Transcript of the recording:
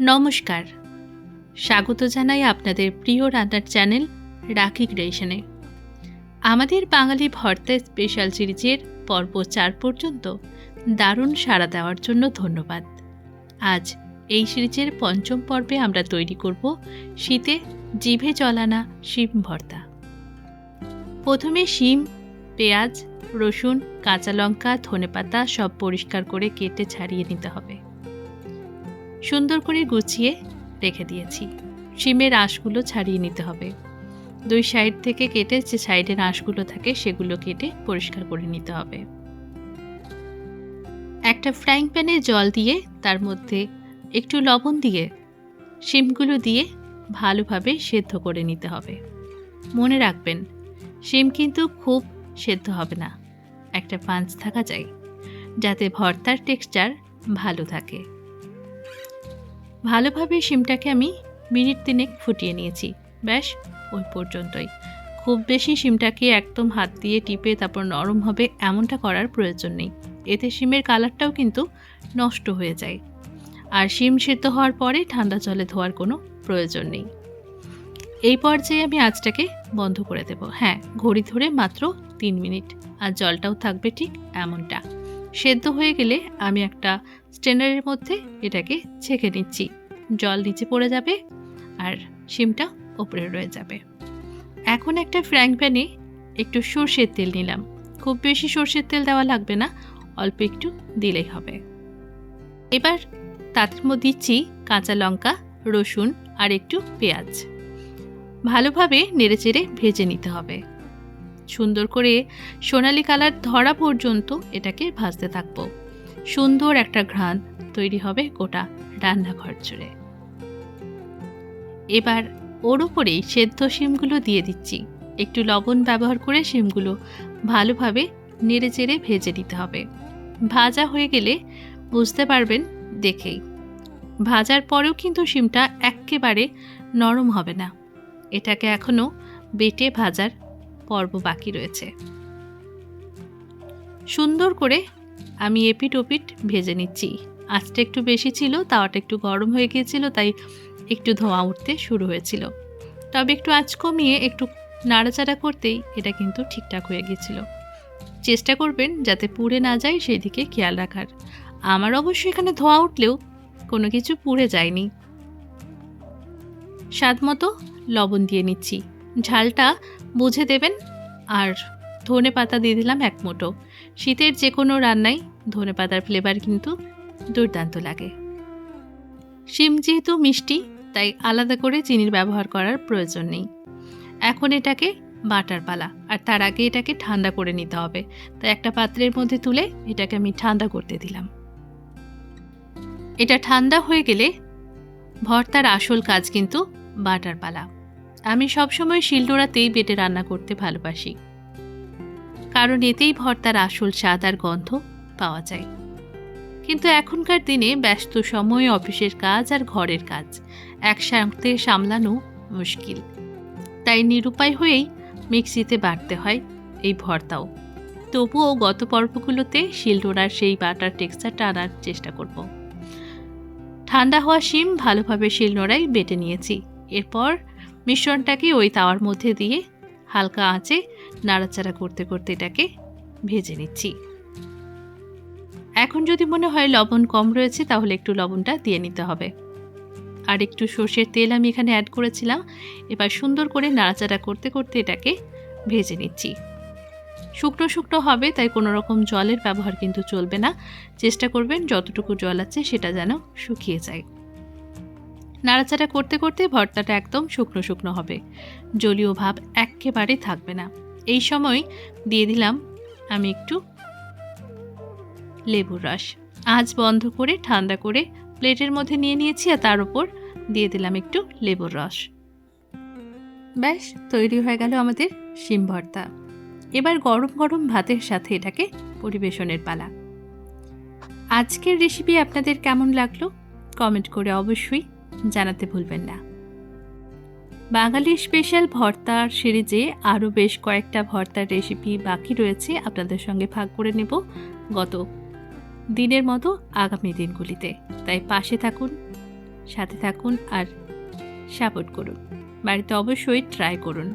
নমস্কার। স্বাগত জানাই আপনাদের প্রিয় রান্নার চ্যানেল রাখি ক্রিয়েশনে। আমাদের বাঙালি ভর্তা স্পেশাল সিরিজের পর্ব চার পর্যন্ত দারুণ সাড়া দেওয়ার জন্য ধন্যবাদ। আজ এই সিরিজের পঞ্চম পর্বে আমরা তৈরি করব শীতে জিভে জলানা শিম ভর্তা। প্রথমে শিম, পেঁয়াজ, রসুন, কাঁচা লঙ্কা, ধনেপাতা সব পরিষ্কার করে কেটে ছাড়িয়ে নিতে হবে। সুন্দর করে গুছিয়ে রেখে দিয়েছি। শিমের আঁশগুলো ছাড়িয়ে নিতে হবে। দুই সাইড থেকে কেটে যে সাইডের আঁশগুলো থাকে সেগুলো কেটে পরিষ্কার করে নিতে হবে। একটা ফ্রাইং প্যানে জল দিয়ে তার মধ্যে একটু লবণ দিয়ে শিমগুলো দিয়ে ভালোভাবে সেদ্ধ করে নিতে হবে। মনে রাখবেন, শিম কিন্তু খুব সেদ্ধ হবে না। একটা পাঁচ থাকা চাই, যাতে ভর্তার টেক্সচার ভালো থাকে। ভালোভাবে শিমটাকে আমি মিনিট তিনেক ফুটিয়ে নিয়েছি। ব্যাস, ওই পর্যন্তই। খুব বেশি শিমটাকে একদম হাত দিয়ে টিপে তারপর নরম হবে এমনটা করার প্রয়োজন নেই। এতে শিমের কালারটাও কিন্তু নষ্ট হয়ে যায়। আর শিম সিদ্ধ হওয়ার পরে ঠান্ডা জলে ধোয়ার কোনো প্রয়োজন নেই। এই পর্যায়ে আমি আঁচটাকে বন্ধ করে দেব। হ্যাঁ ঘড়ি ধরে মাত্র তিন মিনিট। আর জলটাও থাকবে ঠিক এমনটা। সেদ্ধ হয়ে গেলে আমি একটা স্ট্রেনারের মধ্যে এটাকে ছেঁকে নিচ্ছি। জল নিচে পড়ে যাবে আর শিমটা ওপরে রয়ে যাবে। এখন একটা ফ্র্যাং প্যানে একটু সর্ষের তেল নিলাম। খুব বেশি সর্ষের তেল দেওয়া লাগবে না, অল্প একটু দিলেই হবে। এবার তার মধ্যে দিচ্ছি কাঁচা লঙ্কা, রসুন আর একটু পেঁয়াজ। ভালোভাবে নেড়েচেড়ে ভেজে নিতে হবে। সুন্দর করে সোনালি কালার ধরা পর্যন্ত এটাকে ভাজতে থাকব। সুন্দর একটা ঘ্রাণ তৈরি হবে গোটা রান্নাঘর জুড়ে। এবার ওর উপরেই সেদ্ধ শিমগুলো দিয়ে দিচ্ছি। একটু লবণ ব্যবহার করে শিমগুলো ভালোভাবে নেড়ে চেড়ে ভেজে নিতে হবে। ভাজা হয়ে গেলে বুঝতে পারবেন দেখেই। ভাজার পরেও কিন্তু শিমটা একেবারে নরম হবে না। এটাকে এখনও বেটে ভাজার পর্ব বাকি রয়েছে। সুন্দর করে আমি এপিট ওপিট ভেজে নিচ্ছি। আঁচটা একটু বেশি ছিল, তাওয়াটা একটু গরম হয়ে গিয়েছিল, তাই একটু ধোঁয়া উঠতে শুরু হয়েছিল। তবে একটু আঁচ কমিয়ে একটু নাড়াচাড়া করতেই এটা কিন্তু ঠিকঠাক হয়ে গিয়েছিল। চেষ্টা করবেন যাতে পুড়ে না যায় সেই দিকে খেয়াল রাখার। আমার অবশ্য এখানে ধোঁয়া উঠলেও কোনো কিছু পুড়ে যায়নি। স্বাদ মতো লবণ দিয়ে নিচ্ছি। ঝালটা বুঝে দেবেন আর ধনে পাতা দিয়ে দিলাম এক মুঠো। শীতের যে কোনো রান্নাই ধনে পাতার ফ্লেভার কিন্তু দুর্দান্ত লাগে। শিম যেহেতু মিষ্টি, তাই আলাদা করে চিনির ব্যবহার করার প্রয়োজন নেই। এখন এটাকে বাটার পালা, আর তার আগে এটাকে ঠান্ডা করে নিতে হবে। তাই একটা পাত্রের মধ্যে তুলে এটাকে আমি ঠান্ডা করতে দিলাম। এটা ঠান্ডা হয়ে গেলে ভর্তার আসল কাজ কিন্তু বাটার পালা। আমি সবসময় শিলনোড়াতেই বেটে রান্না করতে ভালোবাসি। কারণ এতেই ভর্তার আসল স্বাদ আর গন্ধ পাওয়া যায়। কিন্তু এখনকার দিনে ব্যস্ত সময়ে অফিসের কাজ আর ঘরের কাজ একসাথে সামলানো মুশকিল। তাই নিরুপায় হয়েই মিক্সিতে বাটতে হয় এই ভর্তাও। তবুও গত পর্বগুলোতে শিলনোড়ার সেই বাটার টেক্সচারটা আনার চেষ্টা করব। ঠান্ডা হওয়া শিম ভালোভাবে শিলনোড়ায় বেটে নিয়েছি। এরপর মিশ্রণটাকে ওই তাওয়ার মধ্যে দিয়ে হালকা আঁচে নাড়াচাড়া করতে করতে এটাকে ভেজে নিচ্ছি। এখন যদি মনে হয় লবণ কম রয়েছে, তাহলে একটু লবণটা দিয়ে নিতে হবে। আর একটু সর্ষের তেল আমি এখানে অ্যাড করেছিলাম। এবার সুন্দর করে নাড়াচাড়া করতে করতে এটাকে ভেজে নিচ্ছি। শুকনো শুকনো হবে, তাই কোনো রকম জলের ব্যবহার কিন্তু চলবে না। চেষ্টা করবেন যতটুকু জল আছে সেটা যেন শুকিয়ে যায়। নাড়াচাড়া করতে করতে ভর্তাটা একদম শুকনো শুকনো হবে। জলীয় ভাব একেবারে থাকবে না। এই সময় দিয়ে দিলাম আমি একটু লেবুর রস। আজ বন্ধ করে, ঠান্ডা করে প্লেটের মধ্যে নিয়ে নিয়েছি আর তার উপর দিয়ে দিলাম একটু লেবুর রস। ব্যাস, তৈরি হয়ে গেল আমাদের শিম ভর্তা। এবার গরম গরম ভাতের সাথে এটাকে পরিবেশনের পালা। আজকের রেসিপি আপনাদের কেমন লাগল? কমেন্ট করে অবশ্যই জানাতে ভুলবেন না। বাঙালি স্পেশাল ভর্তার সিরিজে আরও বেশ কয়েকটা ভর্তার রেসিপি বাকি রয়েছে, আপনাদের সঙ্গে ভাগ করে নেব গত দিনের মতো আগামী দিনগুলিতে। তাই পাশে থাকুন, সাথে থাকুন আর সাপোর্ট করুন। বাড়িতে অবশ্যই ট্রাই করুন।